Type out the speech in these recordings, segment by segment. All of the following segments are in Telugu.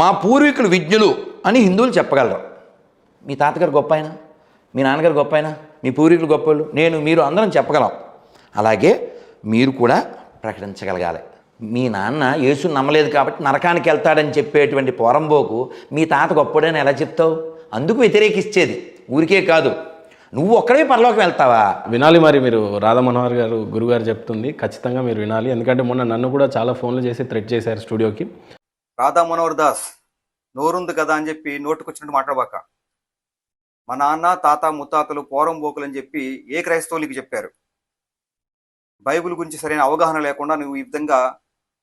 మా పూర్వీకులు విజ్ఞులు అని హిందువులు చెప్పగలరు. మీ తాతగారు గొప్ప అయినా మీ నాన్నగారు గొప్ప అయినా మీ పూర్వీకులు గొప్పలు నేను మీరు అందరం చెప్పగలం. అలాగే మీరు కూడా ప్రకటించగలగాలి. మీ నాన్న యేసు నమ్మలేదు కాబట్టి నరకానికి వెళ్తాడని చెప్పేటువంటి పోరంబోకు మీ తాత గొప్పడని ఎలా చెప్తావు? అందుకు వ్యతిరేకిచ్చేది ఊరికే కాదు. నువ్వు ఒక్కడే పరలోకి వెళ్తావా? వినాలి మరి మీరు. రాధా మనోహర్ గారు గురుగారు చెప్తుంది ఖచ్చితంగా మీరు వినాలి. ఎందుకంటే మొన్న నన్ను కూడా చాలా ఫోన్లు చేసి థ్రెట్ చేశారు స్టూడియోకి. రాధా మనోహర్ దాస్ నోరుంది కదా అని చెప్పి నోటుకొచ్చినట్టు మాట్లాడబాక. మా నాన్న తాత ముత్తాతలు పోరం బోకులు అని చెప్పి ఏ క్రైస్తవులకి చెప్పారు? బైబిల్ గురించి సరైన అవగాహన లేకుండా నువ్వు ఈ విధంగా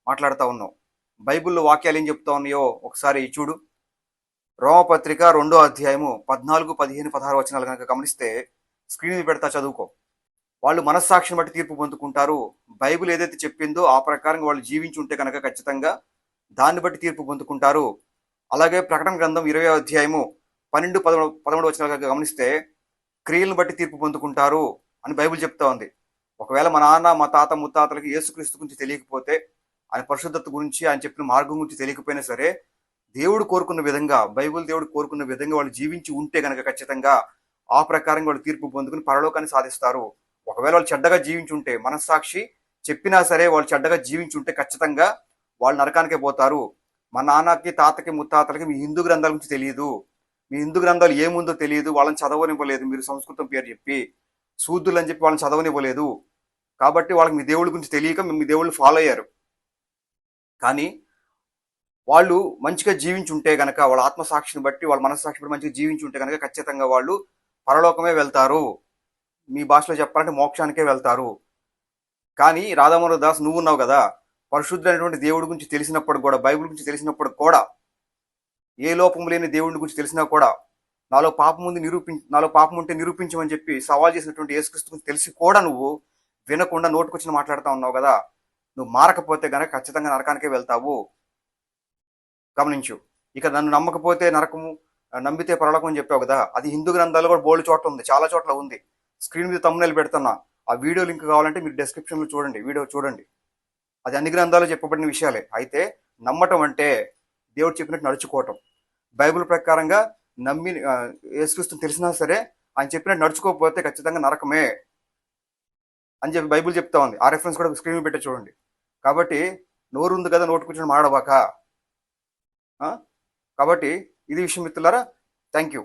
మాట్లాడుతూ ఉన్నావు. బైబిల్లో వాక్యాలు ఏం చెప్తా ఉన్నాయో ఒకసారి చూడు. రోమపత్రిక రెండో అధ్యాయము పద్నాలుగు పదిహేను పదహారు వచనాలు కనుక గమనిస్తే స్క్రీన్ మీద పెడతా చదువుకో. వాళ్ళు మనస్సాక్షిని బట్టి తీర్పు పొందుకుంటారు. బైబిల్ ఏదైతే చెప్పిందో ఆ ప్రకారంగా వాళ్ళు జీవించి ఉంటే కనుక ఖచ్చితంగా దాన్ని బట్టి తీర్పు పొందుకుంటారు. అలాగే ప్రకటన గ్రంథం ఇరవై అధ్యాయము పన్నెండు పదమూడు పదమూడు వచ్చిన గమనిస్తే క్రియలను బట్టి తీర్పు పొందుకుంటారు అని బైబిల్ చెప్తా ఉంది. ఒకవేళ మా నాన్న మా తాత ముత్తాతలకి యేసుక్రీస్తు గురించి తెలియకపోతే ఆయన పరిశుద్ధత గురించి ఆయన చెప్పిన మార్గం గురించి తెలియకపోయినా సరే దేవుడు కోరుకున్న విధంగా బైబిల్ దేవుడు కోరుకున్న విధంగా వాళ్ళు జీవించి ఉంటే కనుక ఖచ్చితంగా ఆ ప్రకారంగా వాళ్ళు తీర్పు పొందుకుని పరలోకాన్ని సాధిస్తారు. ఒకవేళ వాళ్ళు చెడ్డగా జీవించి ఉంటే మనస్సాక్షి చెప్పినా సరే వాళ్ళు చెడ్డగా జీవించి ఉంటే ఖచ్చితంగా వాళ్ళు నరకానికే పోతారు. మా నాన్నకి తాతకి ముత్తాతలకి మీ హిందూ గ్రంథాల గురించి తెలియదు మీ హిందూ గ్రంథాలు ఏముందో తెలియదు వాళ్ళని చదవనివ్వలేదు. మీరు సంస్కృతం పేరు చెప్పి శూద్రులు అని చెప్పి వాళ్ళని చదవనివ్వలేదు. కాబట్టి వాళ్ళకి మీ దేవుడి గురించి తెలియక మీ దేవుళ్ళు ఫాలో అయ్యారు. కానీ వాళ్ళు మంచిగా జీవించి ఉంటే వాళ్ళ ఆత్మసాక్షిని బట్టి వాళ్ళ మనస్సాక్షి బట్టి మంచిగా జీవించి ఉంటే ఖచ్చితంగా వాళ్ళు పరలోకమే వెళ్తారు. మీ భాషలో చెప్పాలంటే మోక్షానికే వెళ్తారు. కానీ రాధామోహన్ దాస్ నువ్వు ఉన్నావు కదా? పరిశుద్ధులైనటువంటి దేవుడి గురించి తెలిసినప్పుడు కూడా బైబిల్ గురించి తెలిసినప్పుడు కూడా ఏ లోపం లేని దేవుడి గురించి తెలిసినా కూడా నాలో పాపం ఉంది నిరూపించ నాలో పాపం ఉంటే నిరూపించమని చెప్పి సవాల్ చేసినటువంటి యేసుక్రీస్తు గురించి తెలిసి కూడా నువ్వు వినకుండా నోటుకొచ్చిన మాట్లాడుతూ ఉన్నావు కదా నువ్వు మారకపోతే గనక ఖచ్చితంగా నరకానికే వెళ్తావు. గమనించు. ఇక నన్ను నమ్మకపోతే నరకము నమ్మితే పరలోకం అని చెప్పావు కదా అది హిందూ గ్రంథాలు కూడా బోల్డ్ చోట్ల ఉంది చాలా చోట్ల ఉంది. స్క్రీన్ మీద తమ్మునేలు పెడుతున్నా. ఆ వీడియో లింక్ కావాలంటే మీరు డిస్క్రిప్షన్లో చూడండి వీడియో చూడండి. అది అన్ని గ్రంథాలు చెప్పబడిన విషయాలే. అయితే నమ్మటం అంటే దేవుడు చెప్పినట్టు నడుచుకోవటం. బైబిల్ ప్రకారంగా నమ్మి ఆ, యేసుక్రీస్తుని తెలిసినా సరే ఆయన చెప్పినట్టు నడుచుకోకపోతే ఖచ్చితంగా నరకమే అని చెప్పి బైబిల్ చెప్తా ఉంది. ఆ రెఫరెన్స్ కూడా స్క్రీన్ పెట్టే చూడండి. కాబట్టి నోరు ఉంది కదా నోటు కూర్చొని మాడబాక కాబట్టి ఇది విషయం మిత్రులారా థ్యాంక్ యూ